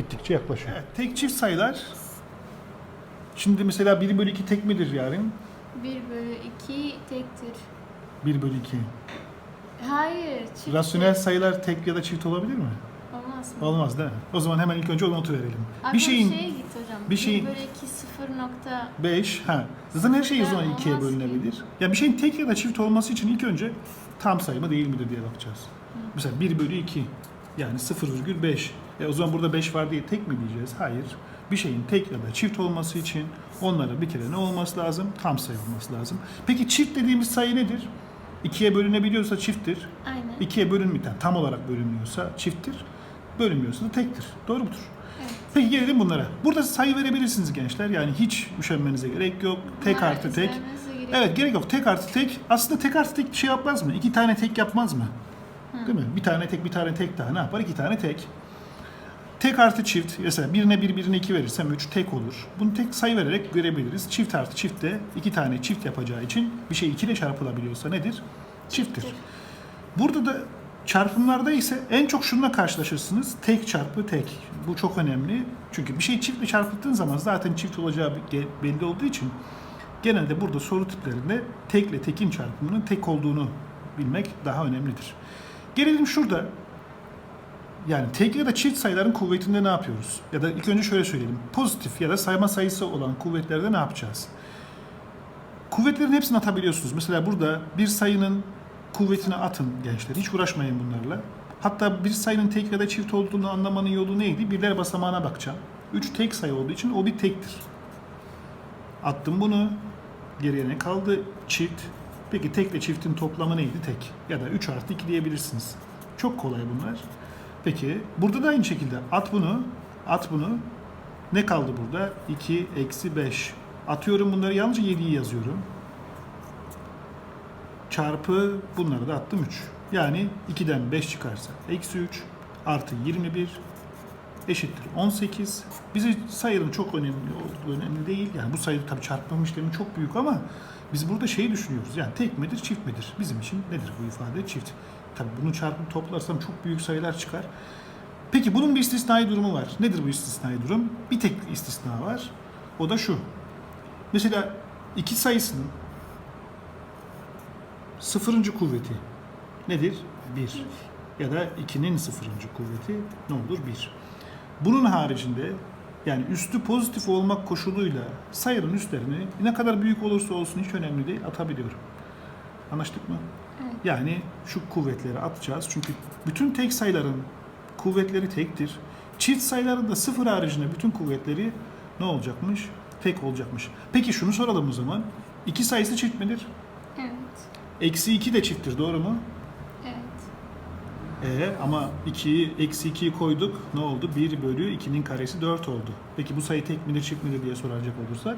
gittikçe yaklaşıyor. Evet, tek çift sayılar. Şimdi mesela 1 bölü 2 tek midir yarın? 1 bölü 2 tektir. 1 bölü 2. Hayır, çift. Rasyonel sayılar tek ya da çift olabilir mi? Olmaz mı? Olmaz değil mi? O zaman hemen ilk önce o notu verelim. Aklıma bir şeyin şeye git hocam. bir şeyin- 1 bölü 2 0 nokta 5, ha. Zaten her şey o zaman Olmaz ikiye ki. bölünebilir. Ya bir şeyin tek ya da çift olması için ilk önce tam sayı mı değil midir diye bakacağız. Mesela 1 bölü 2 yani 0,5. E o zaman burada 5 var diye tek mi diyeceğiz? Hayır. Bir şeyin tek ya da çift olması için onlara bir kere ne olması lazım? Tam sayı olması lazım. Peki çift dediğimiz sayı nedir? 2'ye bölünebiliyorsa çifttir. aynen. 2'ye bölünmüyor. Tam olarak bölünmüyorsa çifttir. Bölünmüyorsa da tektir. Doğru mudur? Evet. Peki gelelim bunlara. Burada sayı verebilirsiniz gençler. Yani hiç üşenmenize gerek yok. Tek Bunlar artı tek. gerek Evet gerek yok. Tek artı tek. Aslında tek artı tek bir şey yapmaz mı? İki tane tek yapmaz mı? Değil mi? Bir tane tek, bir tane tek daha ne yapar? İki tane tek. Tek artı çift. Mesela birine bir, birine iki verirsem üç tek olur. Bunu tek sayı vererek görebiliriz. Çift artı çift de iki tane çift yapacağı için bir şey iki ile çarpılabiliyorsa nedir? Çifttir. Burada da çarpımlarda ise en çok şununla karşılaşırsınız. Tek çarpı tek. Bu çok önemli. Çünkü bir şey çiftle çarpıldığın zaman zaten çift olacağı belli olduğu için genelde burada soru tiplerinde tekle tekin çarpımının tek olduğunu bilmek daha önemlidir. Gelelim şurada. Yani tek ya da çift sayıların kuvvetinde ne yapıyoruz? Ya da ilk önce şöyle söyleyelim. Pozitif ya da sayma sayısı olan kuvvetlerde ne yapacağız? Kuvvetlerin hepsini atabiliyorsunuz. Mesela burada bir sayının kuvvetini atın gençler. Hiç uğraşmayın bunlarla. Hatta bir sayının tek ya da çift olduğunu anlamanın yolu neydi? Birler basamağına bakacağım. 3 tek sayı olduğu için o bir tektir. Attım bunu. Geriye ne kaldı? Çift. Peki tekle çiftin toplamı neydi? Tek. Ya da 3 artı 2 diyebilirsiniz. Çok kolay bunlar. Peki burada da aynı şekilde at bunu. At bunu. Ne kaldı burada? 2 eksi 5. Atıyorum bunları yalnızca 7'yi yazıyorum. Çarpı bunları da attım 3. Yani 2'den 5 çıkarsa eksi 3 artı 21 eşittir 18. Bize sayının çok önemli olduğu önemli değil. Yani bu sayı tabii çarpma işlemi çok büyük ama biz burada şeyi düşünüyoruz. Yani tek midir çift midir? Bizim için nedir bu ifade? Çift. Tabii bunu çarpıp toplarsam çok büyük sayılar çıkar. Peki bunun bir istisnai durumu var. Nedir bu istisnai durum? Bir tek istisna var. O da şu. Mesela iki sayısının sıfırıncı kuvveti nedir? Bir. Ya da 2'nin sıfırıncı kuvveti ne olur? Bir. Bunun haricinde yani üstü pozitif olmak koşuluyla sayının üstlerini ne kadar büyük olursa olsun hiç önemli değil atabiliyorum. Anlaştık mı? Evet. Yani şu kuvvetleri atacağız. Çünkü bütün tek sayıların kuvvetleri tektir. Çift sayıların da sıfır haricinde bütün kuvvetleri ne olacakmış? Tek olacakmış. Peki şunu soralım o zaman. İki sayısı çift midir? Evet. Eksi 2 de çifttir doğru mu? E ama 2'yi eksi 2'yi koyduk. Ne oldu? 1 bölü 2'nin karesi 4 oldu. Peki bu sayı tek midir çift midir diye soracak olursak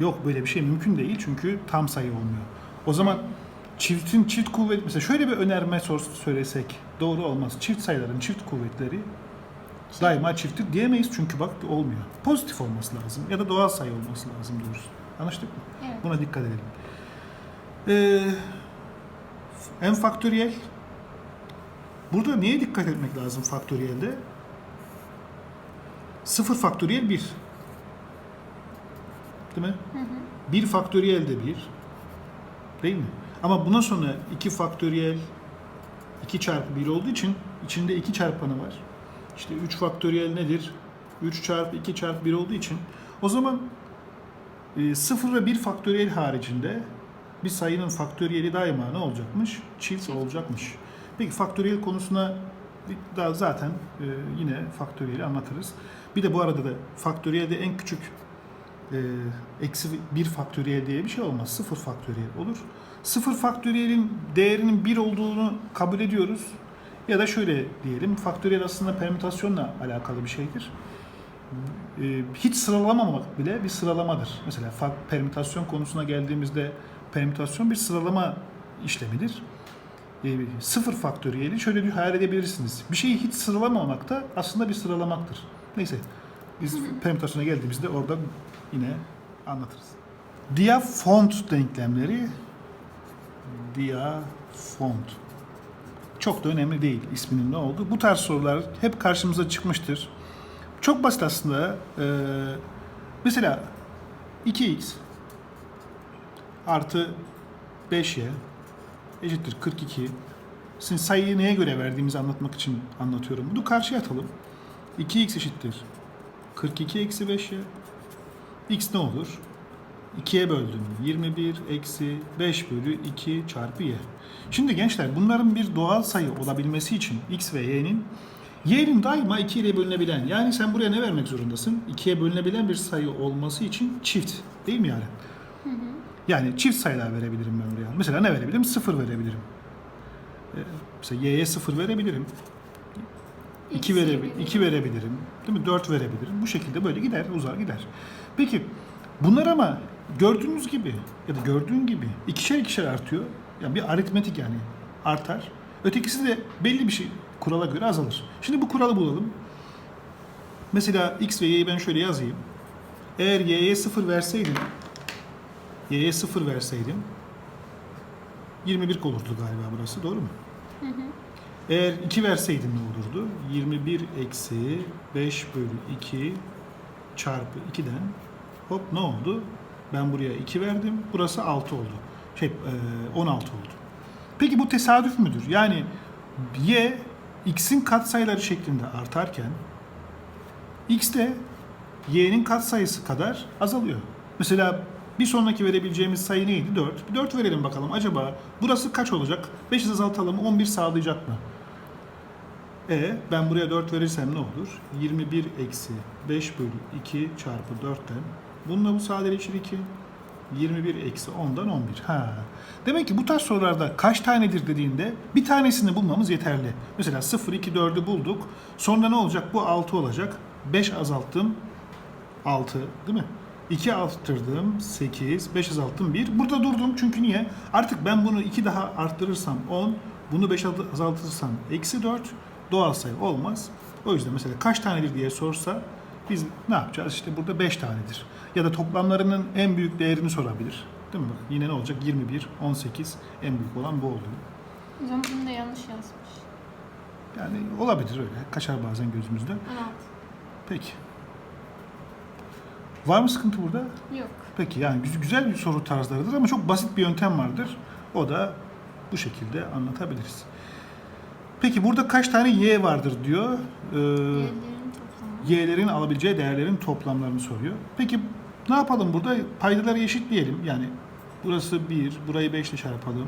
yok böyle bir şey mümkün değil çünkü tam sayı olmuyor. O zaman çiftin çift kuvvet mesela şöyle bir önerme sor söylesek doğru olmaz. Çift sayıların çift kuvvetleri daima çifttir diyemeyiz çünkü bak olmuyor. Pozitif olması lazım ya da doğal sayı olması lazım diyoruz. Anlaştık mı? Evet. Buna dikkat edelim. Ee, en faktöriyel. Burada neye dikkat etmek lazım faktöriyelde? Sıfır faktöriyel 1. Değil mi? Hı hı. 1 faktöriyel de 1. Değil mi? Ama buna sonra 2 faktöriyel 2 çarpı 1 olduğu için içinde 2 çarpanı var. İşte 3 faktöriyel nedir? 3 çarpı 2 çarpı 1 olduğu için o zaman 0 ve 1 faktöriyel haricinde bir sayının faktöriyeli daima ne olacakmış? Çift Çift. olacakmış. Peki faktöriyel konusuna bir- daha zaten e, yine faktöriyeli anlatırız. Bir de bu arada da faktöriyelde en küçük e, eksi 1 faktöriyel diye bir şey olmaz. 0 faktöriyel olur. 0 faktöriyelin değerinin 1 olduğunu kabul ediyoruz. Ya da şöyle diyelim, faktöriyel aslında permütasyonla alakalı bir şeydir. E, hiç sıralamamak bile bir sıralamadır. Mesela permütasyon konusuna geldiğimizde permütasyon bir sıralama işlemidir. E, sıfır faktöriyeli şöyle bir hayal edebilirsiniz. Bir şeyi hiç sıralamamak da aslında bir sıralamaktır. Neyse biz permütasyona geldiğimizde orada yine anlatırız. Diafont denklemleri Diafont çok da önemli değil isminin ne olduğu. Bu tarz sorular hep karşımıza çıkmıştır. Çok basit aslında. Ee, mesela 2x artı 5y eşittir 42. Şimdi sayıyı neye göre verdiğimizi anlatmak için anlatıyorum. Bunu karşıya atalım. 2x eşittir 42 eksi 5y. x ne olur? 2'ye böldüm. 21 eksi 5 bölü 2 çarpı y. Şimdi gençler bunların bir doğal sayı olabilmesi için x ve y'nin y'nin daima 2 ile bölünebilen yani sen buraya ne vermek zorundasın? 2'ye bölünebilen bir sayı olması için çift değil mi yani? Yani çift sayılar verebilirim ben buraya. Mesela ne verebilirim? 0 verebilirim. Ee, mesela y'ye 0 verebilirim. 2 Eksi verebilirim, verebilirim. 2 verebilirim. Değil mi? 4 verebilirim. Bu şekilde böyle gider, uzar gider. Peki bunlar ama gördüğünüz gibi ya da gördüğün gibi ikişer ikişer artıyor. Yani bir aritmetik yani artar. Ötekisi de belli bir şey kurala göre azalır. Şimdi bu kuralı bulalım. Mesela x ve y'yi ben şöyle yazayım. Eğer y'ye 0 verseydim y'ye 0 verseydim 21 olurdu galiba burası. Doğru mu? Eğer 2 verseydim ne olurdu? 21 eksi 5 bölü 2 çarpı 2'den hop ne oldu? Ben buraya 2 verdim. Burası 6 oldu. Şey e, 16 oldu. Peki bu tesadüf müdür? Yani y x'in katsayıları şeklinde artarken x de y'nin katsayısı kadar azalıyor. Mesela bir sonraki verebileceğimiz sayı neydi? 4. 4 verelim bakalım. Acaba burası kaç olacak? 5 azaltalım 11 sağlayacak mı? E ben buraya 4 verirsem ne olur? 21 eksi 5 bölü 2 çarpı 4'ten. Bununla bu sadeleşir 2. 21 eksi 10'dan 11. Ha. Demek ki bu tarz sorularda kaç tanedir dediğinde bir tanesini bulmamız yeterli. Mesela 0, 2, 4'ü bulduk. Sonra ne olacak? Bu 6 olacak. 5 azalttım. 6 değil mi? 2 arttırdım 8, 5 azalttım 1. Burada durdum çünkü niye? Artık ben bunu 2 daha arttırırsam 10, bunu 5 azaltırsam eksi 4 doğal sayı olmaz. O yüzden mesela kaç tanedir diye sorsa biz ne yapacağız? İşte burada 5 tanedir. Ya da toplamlarının en büyük değerini sorabilir. Değil mi? Yine ne olacak? 21, 18 en büyük olan bu oluyor. Hocam bunu da yanlış yazmış. Yani olabilir öyle. Kaçar bazen gözümüzde. 16. Peki. Var mı sıkıntı burada? Yok. Peki yani güz- güzel bir soru tarzlarıdır ama çok basit bir yöntem vardır. O da bu şekilde anlatabiliriz. Peki burada kaç tane y vardır diyor. Ee, Diğerlerinin toplamı. y'lerin alabileceği değerlerin toplamlarını soruyor. Peki ne yapalım burada? Paydaları eşitleyelim. Yani burası 1, burayı 5 ile çarpalım.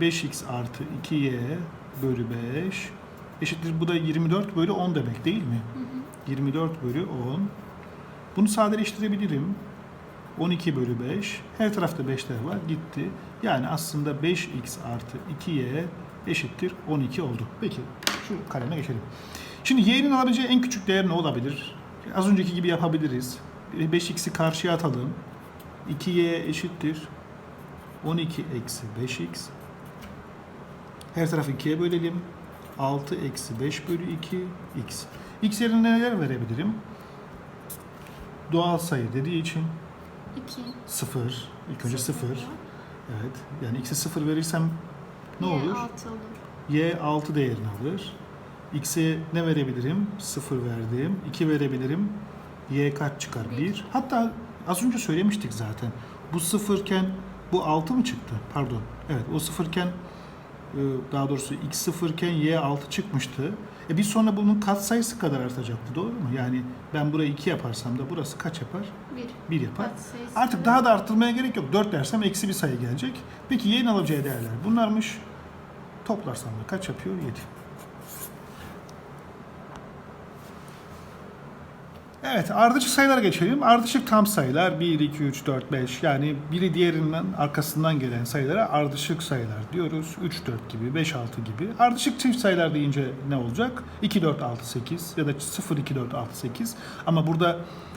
5x artı 2y bölü 5 eşittir. Bu da 24 bölü 10 demek değil mi? 24 bölü 10. Bunu sadeleştirebilirim. 12 bölü 5. Her tarafta 5'ler var. Gitti. Yani aslında 5x artı 2y eşittir 12 oldu. Peki şu kaleme geçelim. Şimdi y'nin alabileceği en küçük değer ne olabilir? Az önceki gibi yapabiliriz. 5x'i karşıya atalım. 2y eşittir 12 eksi 5x. Her tarafı 2'ye bölelim. 6 eksi 5 bölü 2 x. x yerine neler verebilirim? Doğal sayı dediği için 2. 0. İlk önce 0. Evet. Yani x'e 0 verirsem ne olur? 6 olur. y 6 değerini alır. x'e ne verebilirim? 0 verdim. 2 verebilirim. y kaç çıkar? Bir. 1. Hatta az önce söylemiştik zaten. Bu 0 iken bu 6 mı çıktı? Pardon. Evet o 0 iken e, daha doğrusu x 0 iken y 6 çıkmıştı. E bir sonra bunun katsayısı kadar artacaktı doğru mu? Yani ben burayı 2 yaparsam da burası kaç yapar? 1. 1 yapar. Katsayısı Artık daha da arttırmaya gerek yok. 4 dersem eksi bir sayı gelecek. Peki y'nin alacağı değerler bunlarmış. Toplarsam da kaç yapıyor? 7. Evet ardışık sayılara geçelim. Ardışık tam sayılar 1, 2, 3, 4, 5 yani biri diğerinden arkasından gelen sayılara ardışık sayılar diyoruz. 3, 4 gibi, 5, 6 gibi. Ardışık çift sayılar deyince ne olacak? 2, 4, 6, 8 ya da 0, 2, 4, 6, 8. Ama burada